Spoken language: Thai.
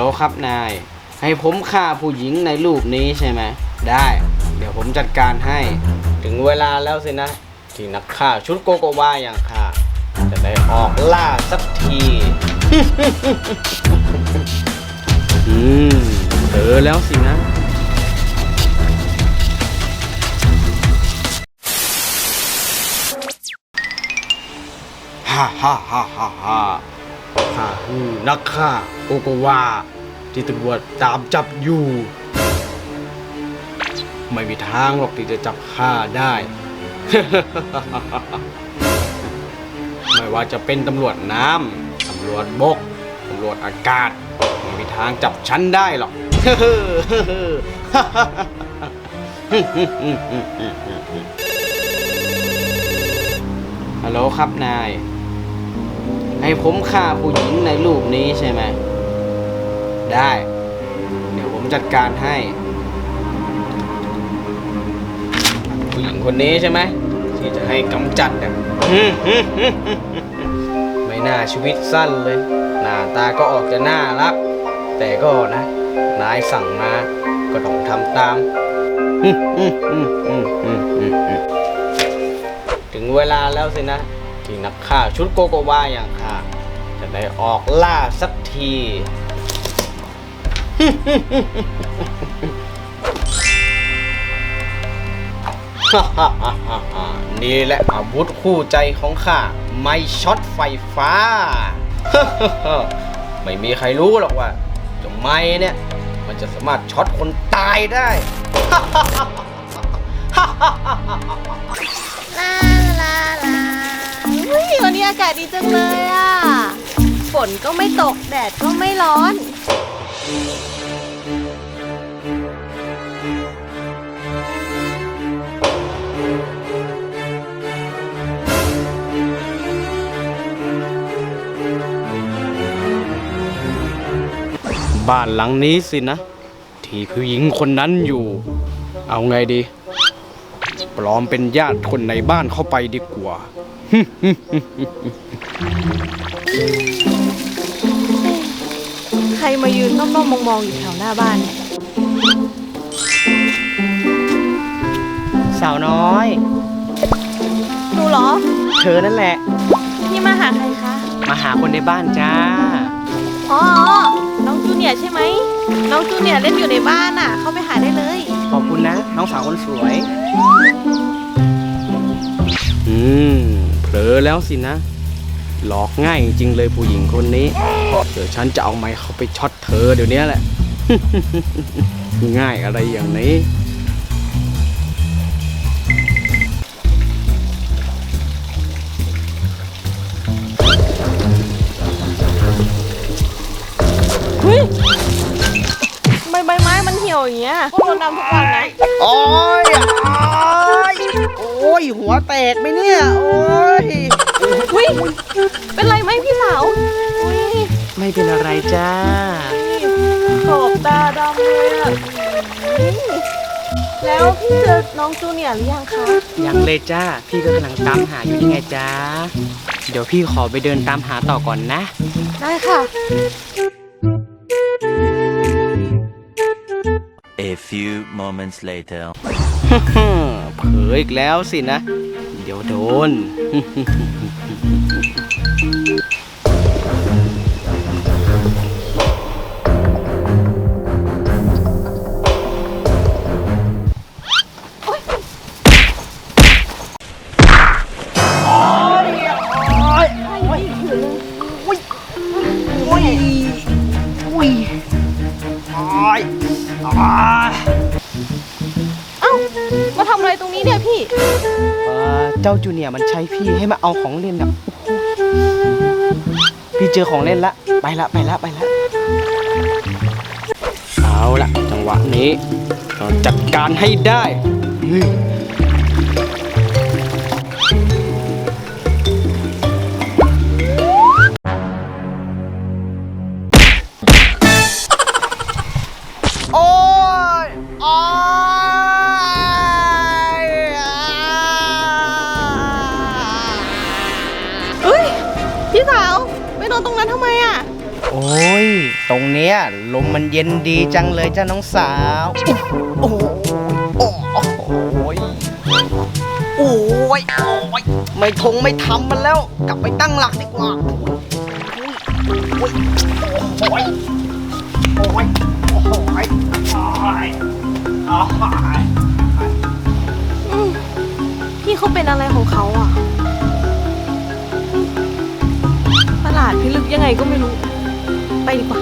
ลโลครับนาย ให้ผมฆ่าผู้หญิงในรูปนี้ใช่ไหม ได้ เดี๋ยวผมจัดการให้ ถึงเวลาแล้วสินะ ที่นักฆ่าชุดโกโกวาอย่างข้าจะได้ออกล่าสักที อืมเจอแล้วสินะฮ่าฮ่าฮ่าฮ่า ข้าคือนักฆ่าโกโกวาที่ตำรวจตามจับอยู่ ไม่มีทางหรอกที่จะจับข้าได้ ไม่ว่าจะเป็นตำรวจน้ำตำรวจบกตำรวจอากาศ ไม่มีทางจับฉันได้หรอกฮัลโหลครับนาย ให้ผมฆ่าผู้หญิงในรูปนี้ใช่ไหม ได้ เดี๋ยวผมจัดการให้ ผู้หญิงคนนี้ใช่ไหมที่จะให้กำจัดเนี่ยไม่น่าชีวิตสั้นเลย หน้าตาก็ออกจะน่ารัก แต่ก็นะ นายสั่งมาก็ต้องทำตาม ถึงเวลาแล้วสินะ ที่นักฆ่าชุดโกโกวาอย่างข้าจะได้ออกล่าสักที นี่แหละอาวุธคู่ใจของข้าไม่ช็อตไฟฟ้า ไม่มีใครรู้หรอกว่าจาไม้เนี่ย มันจะสามารถช็อตคนตายได้ลาลาลา อุ้ยวันนี้อากาศดีจังเลยอะ ฝนก็ไม่ตก แดดก็ไม่ร้อน บ้านหลังนี้สินะ ที่ผู้หญิงคนนั้นอยู่ เอาไงดี ปลอมเป็นญาติคนในบ้านเข้าไปดีกว่า ใครมายืนด้อมๆมองๆอยู่แถวหน้าบ้านเนี่ยสาวน้อย หนูเหรอ เธอนั่นแหละพี่มาหาใครคะ มาหาคนในบ้านจ้า อ๋อ น้องจูเนียร์ใช่ไหม น้องจูเนียร์เล่นอยู่ในบ้านอะ เข้าไปหาได้เลย ขอบคุณนะ น้องสาวคนสวย อืม เผลอแล้วสินะ หลอกง่ายจริงเลยผู้หญิงคนนี้ เดี๋ยวฉันจะเอาไม้เข้าไปช็อตเธอเดี๋ยวนี้แหละ ง่ายอะไรอย่างนี้ อย่างเงี้ยพวกเรานำทุกวันนะโอ้ยโอ้ยโอ้ยหัวแตกไหมเนี่ย โอ้ยอุ้ยเป็นไรไหมพี่สาวอุ้ยไม่เป็นอะไรจ้าขอบตาดำเลยอะแล้วพี่เจอน้องจูเนียร์หรือยังคะยังเลยจ้า พี่ก็กำลังตามหาอยู่ยังไงจ้า เดี๋ยวพี่ขอไปเดินตามหาต่อก่อนนะ ได้ค่ะ few moments later. เผลออีกแล้วสินะ เดี๋ยวโดน เอ้า มาทำอะไรตรงนี้เนี่ยพี่ เจ้าจูเนียร์มันใช้พี่ให้มาเอาของเล่นอะโอ้โหพี่เจอของเล่นละ ไปละไปละไปละ เอาละจังหวะนี้เราจัดการให้ได้ เนี้ยลมมันเย็นดีจังเลยจ้าน้องสาว โอ้โหโอ้โหโอ้ยโอ้ยโอ้ยไม่ทงไม่ทำมันแล้ว กลับไปตั้งหลักดีกว่าโอ้ยโอ้ยโอ้ยโอ้ยโอ้ยโอ้ยโอ้ยอืมพี่เขาเป็นอะไรของเขาอะ ประหลาดพิลึกยังไงก็ไม่รู้ ไปดีกว่า